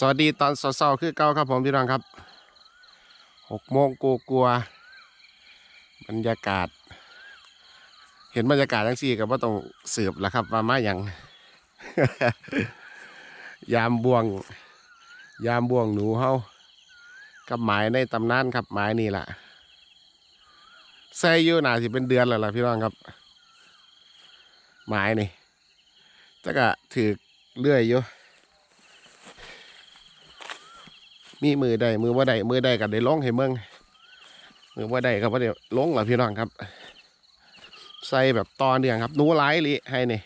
สวัสดีตอนเช้าๆคือเก้าครับผมพี่น้องครับหกโมงกูกลัวๆบรรยากาศ เห็นบรรยากาศทั้งสี่กับว่าต้องสืบแล้วครับว่ามาอย่าง ยามบวง ยามบวงหนูเฮากับหมายในตำนานครับหมายนี่แหละใส่อยู่น่าสิเป็นเดือนแล้วล่ะพี่น้องครับ หมายนี่จะกะถือเลื่อยอยู่ มีมือใดมือว่าใดมือใดกับได้ลงให้เมืองมือว่าใดก็บ่ได้ลงล่ะพี่น้องครับ ใส่แบบตอนเดียงครับนูหลายลิให้นี่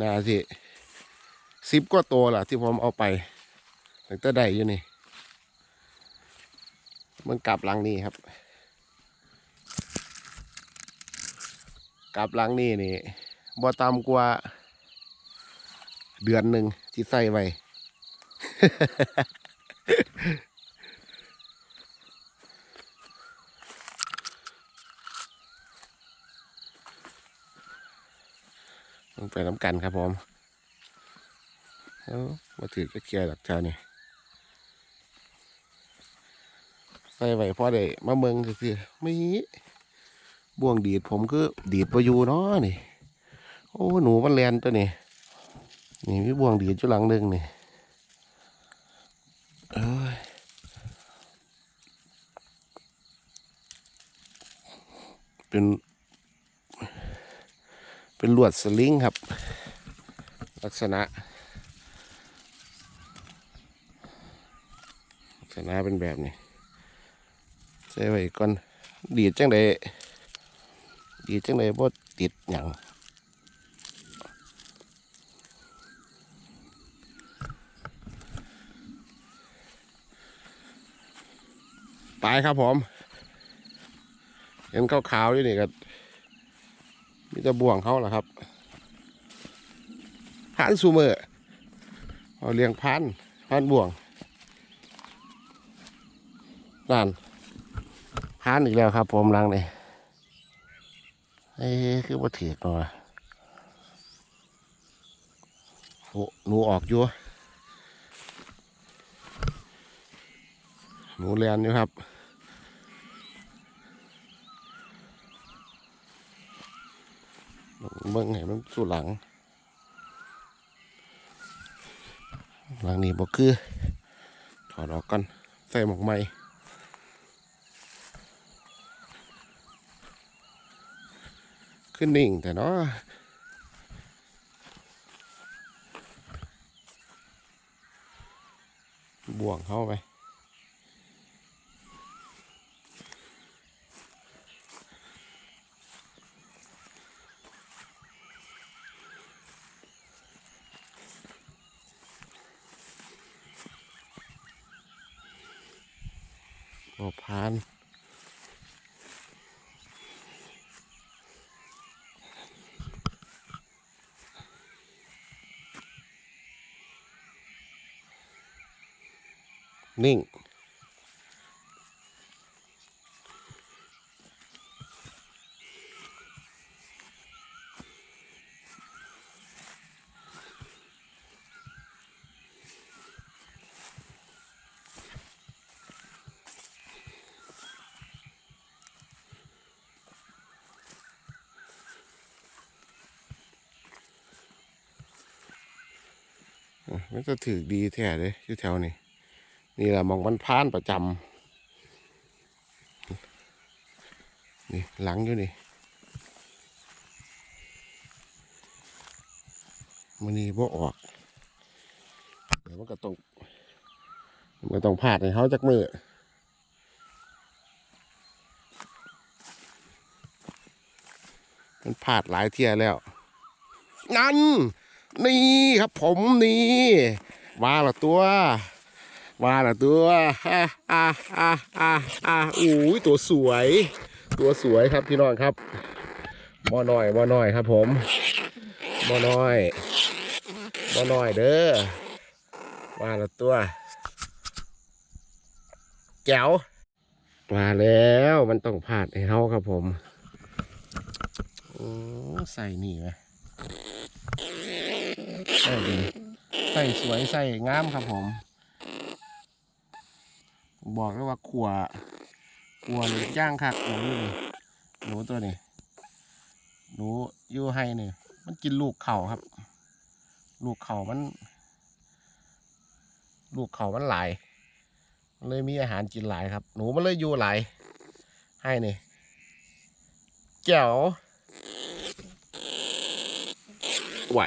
น่าสิสิบกว่าตัวล่ะ ที่ผมเอาไปตั้งแต่ใดอยู่นี่มันกลับหลังนี่ครับ กลับหลังนี่นี่บ่ต่ำกว่า เดือนหนึ่งที่ใส่ไว้ ต้อง ไปน้ำกันครับผมเอามาถือก็เคลียร์หลักฐานนี่ใส่ไว้พอได้มาเมืองก็คือไม่บ่วงดีดผมคือดีดประยูเนาะนี่ โอ้หนูมันแลนตัวนี่นี่มีบ่วงดีดจุหลังหนึ่งนี่เอ้ยเป็น เป็นลวดสลิงครับ ลักษณะ ลักษณะเป็นแบบนี้ใส่ไว้ก่อนดีดจังไดดีดจังไดบ่ติดหยังไปครับผม เห็นขาวๆอยู่นี่ก็ มีแต่บ่วงเขาแหละครับพานซูเมอร์เอาเลี้ยงพันพันบ่วงนั่นพานอีกแล้วครับ ผมหลังนี่เอ้ยคือว่าถือกหน่อยโอ้หนูออกอยู่หนูเรียนอยู่ครับ เบิ่งให้มันสู่หลัง หลังนี้บ่คือ ถอดออกก่อนใส่หมวกใหม่ขึ้นนิ่งแต่เนาะบ่วงเข้าไป อ้พานนิ่ง มันจะถือดีแท้เลยอยู่แถวนี้นี่แหละมองมันพานประจำนี่หลังอยู่นี่มันนี่บ่ออกเดี๋ยวมันก็ต้องมันต้องพาดให้เขาจากมือมันพาดหลายเที่ยแล้วนั่น นี่ครับผมนี่ว่าละตัวว่าละตัวอ่าอ่าอ่าอ่าอ่าอุ้ยตัวสวย ตัวสวยครับพี่น้องครับบ่น้อยบ่น้อยครับ ผมบ่น้อยบ่น้อยเด้อว่าละตัวแจ๋วมาแล้วมันต้องพาดให้เขาครับผม โอ้ ใส่นี่ไหม ใช่ดีใส่สวยใส่งามครับผมบอกเลยว่าขัวขัวนี่ย่างคักหนูนี่หนูตัวนี้หนูอยูให้นี่มันกินลูกเข่าครับ ลูกเข่ามัน ลูกเข่ามันหลายมันเลยมีอาหารกินหลายครับ หนูมันเลยอยู่หลายให้นี่แจ๋วไหว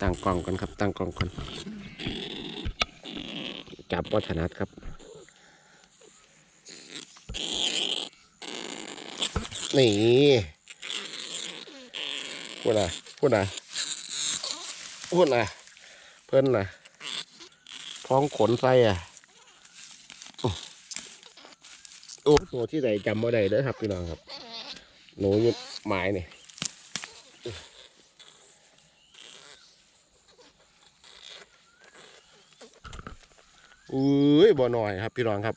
ตั้งกล้องกันครับ ตั้งกล้องกันจับวัฒนัดครับ นี่พูดนะพูดนะพูดนะเพิ่นนะท้องขนไส้อะโอ้ตัวที่ไหนจำว่าใดเด้อครับพี่น้องครับ หนูยุดหมายนี่ อุ้ยบ่หน่อยครับ พี่น้องครับ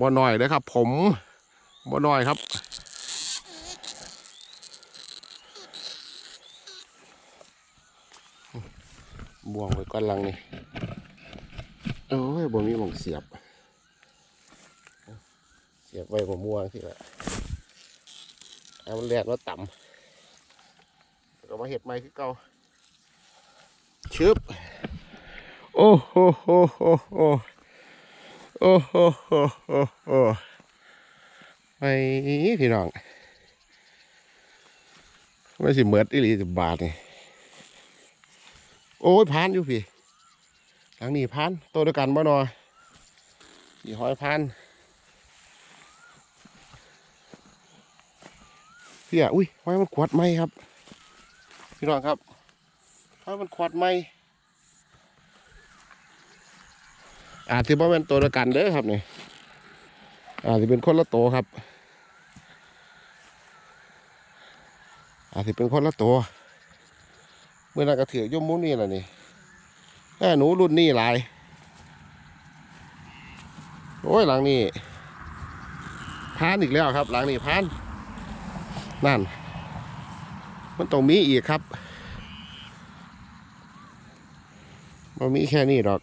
บ่หน่อยเลยครับ ผมบ่หน่อยครับบ่วงไว้ก้อนลังนี่โอ้ยบ่มีหมองเสียบ เสียบไว้ผมม่วงสิละเอามันแลดว่าต่ำ ก็มาเห็ดใหม่คือเก่าชึบโอ้โหโหโหโหโอ้โหโหโหโหไปพี่น้องไม่สิเหมือดอีหลีสิบบาทนี่โอ้ยพานอยู่พี่หลังนี้พานตัวเดียวกันบ่นอสี่ห้อยพานพี่อะอุ้ยห้อยมันขวดไหมครับ พี่น้องครับห้อยมันขวดไหมอาจจะบ่เป็นตัวเดียวกันเด้อครับนี่อาจจะเป็นคนละตัวครับ อาจจะเป็นคนละตัวเมื่อนั้นก็ถือย่อมมุมนี่แหละนี่แม่หนูรุ่นนี้หลายโอ้ยหลังนี้พานอีกแล้วครับ หลังนี้พานนั่น มันต้องมีอีกครับมันมีแค่นี้ดอก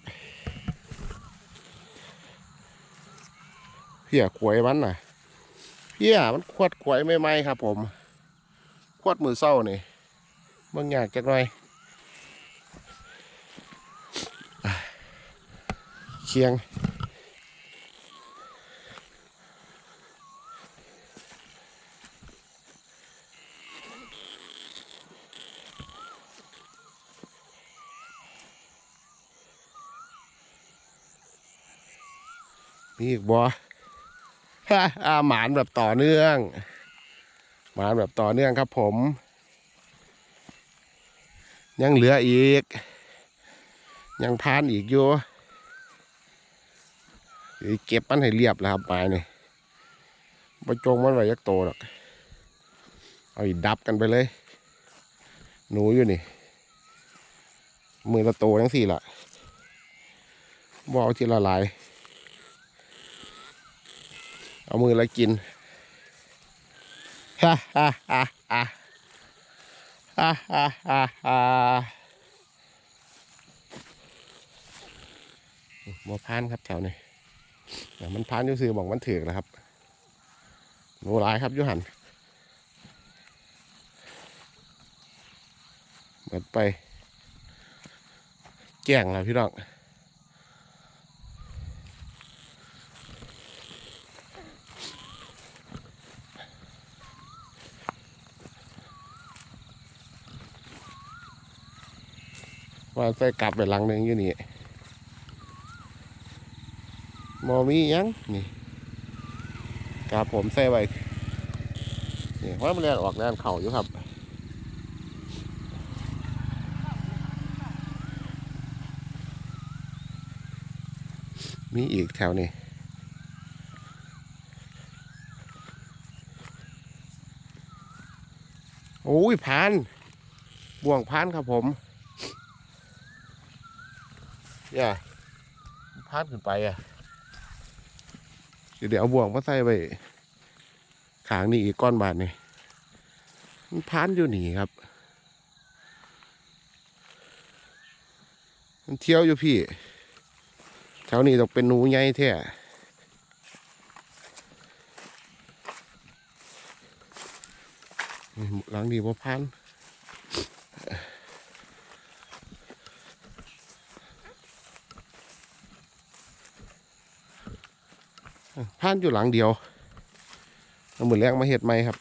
เพี้ยขวยมันน่ะเพี้ยมันขวดขวยไม่ไหมครับ ผมขวดมือเศร้านี่บางอยางจักหน่อยเคียง มีอีกบ่อาหมานแบบต่อเนื่อง หมานแบบต่อเนื่องครับผม ยังเหลืออีก ยังพานอีกอยู่เดี๋ยวเก็บมันให้เรียบแล้วครับปลายนี่ไปจงมันไว้ยักโตหรอก เอาอีดับกันไปเลย หนูอยู่นี่ มือละโตทั้งสี่ละบเอาทีละลาย เอามือละกินฮ่าฮ่าฮ่าฮ่าฮ่าฮ่าฮ่าฮ่าบ่พานครับแถวนี้แต่มันพานอยู่ซื้อบอกมันถือกแล้วครับโนร้ายครับอยุหันเบิดไป แจ้งแล้วพี่น้อง ว่าใส่กลับไปหลังหนึ่งอยู่นี่มอมียังนี่กาผมใส่ไว้นี่ว่ามันแลนออกแลนเข่าอยู่ครับมีอีกแถวนี้โอ้ยพาน บ่วงพานครับผม อย่าพานขึ้นไปอะเดี๋ยวเอาบ่วงมาใส่ไว้ขางนี่อีกก้อนบาทนี่มันพานอยู่นี่ครับ มันเที่ยวอยู่พี่แถวนี้ต้องเป็นหนูใหญ่แท้นี่หลังนี้บ่พัน พันอยู่หลังเดียวเอามือแรงมาเห็ดไหมครับ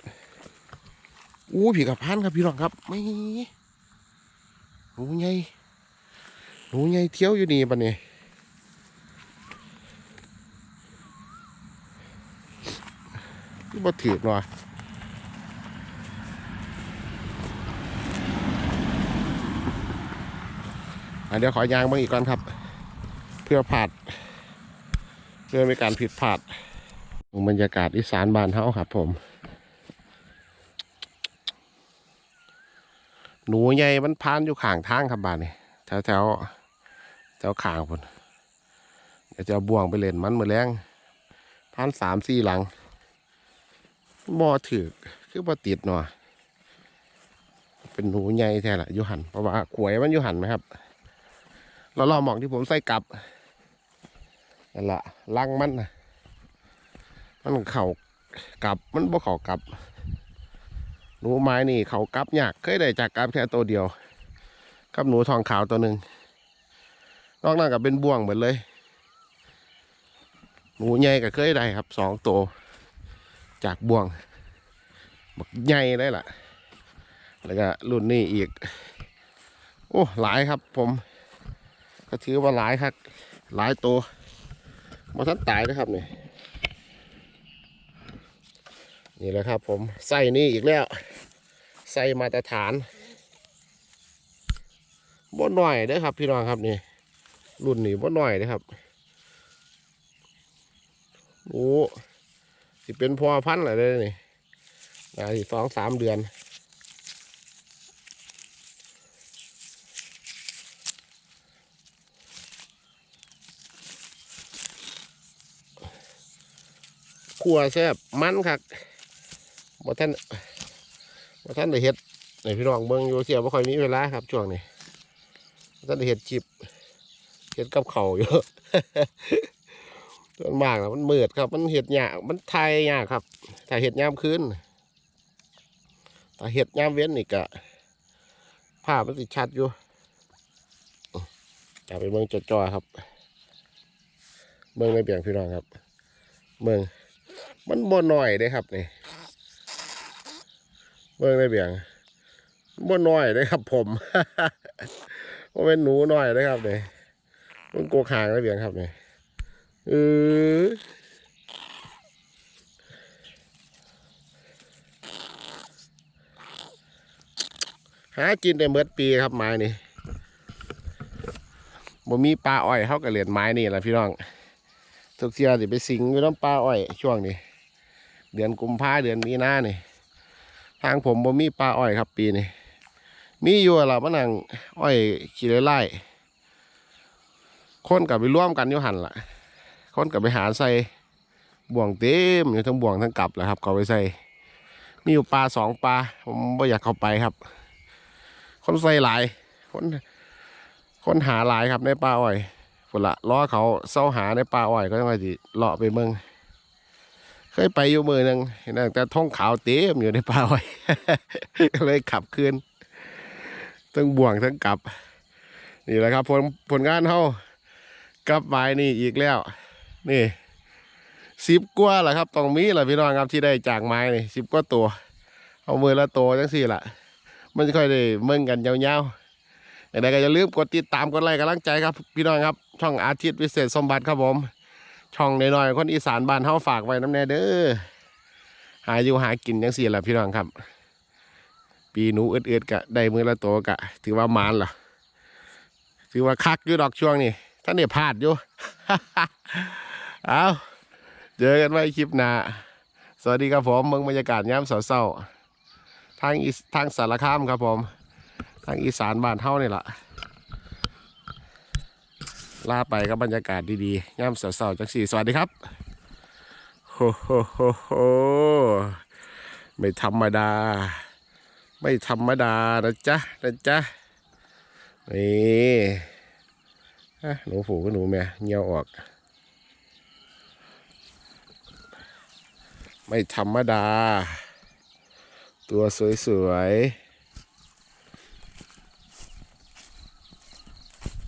อู้ผีกับพันครับพี่รองครับไม่หนูใหญ่หนูใหญ่เที่ยวอยู่นี่ปะเนี่ยบ่ถือหน่อยเดี๋ยวขอยางบ้างอีกก่อนครับ เพื่อผาด พื่อไม่การผิดพลาดบรรยากาศอีสานบ้านเฮาครับผม หนูใหญ่มันพานอยู่ข้างทางครับบ้านนี่แถวแถวแถวข้างพุ่นเดี๋ยวจะบ่วงไปเล่นมันมือแรงพานสามสี่หลังบ่อถือคือบ่ติดหน่อยเป็นหนูใหญ่แท้ละอยูหันเพราะว่าขวยมันยูหันไหมครับเราลองมองที่ผมใส่กลับ นั่นละลังมันนะมันเข่ากลับมันบ่เข่ากลับหนูไม้นี่เขากลับยากเคยได้จากกลับแค่ตัวเดียวกับหนูทองขาวตัวหนึ่งนอกนั้นก็เป็นบ่วงหมดเลย หนูใหญ่ก็เคยได้ครับสองตัวจากบ่วงบักใหญ่ได้ล่ะ แล้วก็รุ่นนี้อีก โอ้หลายครับผม ก็ถือว่าหลายครับ หลายตัว มาทันตายนะครับนี่นี่แหละครับผมใส่นี่อีกแล้วใส่มาตรฐานบ่หน่อยเด้อครับ พี่น้องครับนี่รุ่นนี้บ่หน่อยนะครับโอ้สิเป็นพอพันธุ์อะไรเลยนี่นาทีสองสามเดือน ขัวแซ่บมันครับบ่ท่านบ่ท่านได้เฮ็ดในพี่น้องเบิ่งอยู่เสียบ่ค่อยมีเวลาครับช่วงนี้ท่านได้เฮ็ดจิบเฮ็ดกับเข่าวอยู่ส่วนมากนะมันเมือดครับ มันเห็ดหยามันไทยหยาครับถ้าเห็ดยามคืนถ้าเห็ดยามเว้นนี่กะภาพมันสิชัดอยู่จะไปเมืองจอๆครับ เมืองในเบี่ยงพี่น้องครับ เมือง มันบ่น้อยเด้ครับนี่เมืองในเบียงบ่น้อยเด้ครับ ผมว่าเป็นหนูหน้อยเด้ครับนี่มันโกขางในเบียงครับนี่เออหากินได้เมื่อปีครับไม้นี่บ่มีปลาอ้อยเขาก็เหรียญไม้นี่แหละพี่น้องทุกเสียสิไปสิงอยู่น้ำปลาอ้อยช่วงนี้ เดือนกุมภาเดือนมีนาเนี่ยทางผมบ่มีปลาอ้อยครับปีนี้มีอยู่ละมันนั่งอ้อยขี้ไล่คนกับไปร่วมกันยู่หันล่ะคนกับไปหาใส่บ่วงเต็มอยู่ทั้งบ่วงทั้งกลับแหละครับเขาไปใส่มีอยู่ปลาสองปลาผมไม่อยากเข้าไปครับ คนใส่หลาย คนคนหาหลายครับในปลาอ้อยฝนละล้อเขาเศร้าหาในปลาอ้อยก็ต้องไปสิเลาะไปเมือง เคยไปอยู่มือนึงเห็นแต่ท้องขาวเต็มอยู่ในปลาอ้เลยขับคืนทั้งบ่วงทั้งกลับ นี่แหละครับผลผลงานเขากลับไม้นี่อีกแล้ว นี่สิบกว่าแหละครับต้องมีแหละพี่น้องครับที่ได้จากไม้นี่สิบกว่าตัว เอามือละตัวจังสี่ละมันจะค่อยได้เมืองกันยาวๆอย่างไรก็อย่าลืมกดติดตามกดไลค์กำลังใจครับ พี่น้องครับ ช่องอาทิตย์วิเศษสมบัติครับผม ช่องน้อยๆคนอีสานบ้านเฮาฝากไว้น้ำแน่เด้อหาอยู่หากินจังสี่แหละพี่น้องครับ ปีหนูเอืดๆกะได้มือละตัวกะ ถือว่ามานล่ะถือว่าคักอยู่ดอกช่วงนี้ท่านเนี่ยพลาดอยู่เอาเจอกันไว้คลิปหน้าสวัสดีครับผมเมืองบรรยากาศย้ำเศร้าๆทางอีทางสารคามครับผม ทางอีสานบ้านเฮานี่แหละ ลาไปกับบรรยากาศดีๆย้ำเศร้าๆจังสี่สวัสดีครับโฮโฮโฮโฮไม่ธรรมดา ไม่ธรรมดานะจ๊ะนะจ๊ะนี่หนูผูกับหนูแม่เงี้ยวออก ไม่ธรรมดา ตัวสวยๆ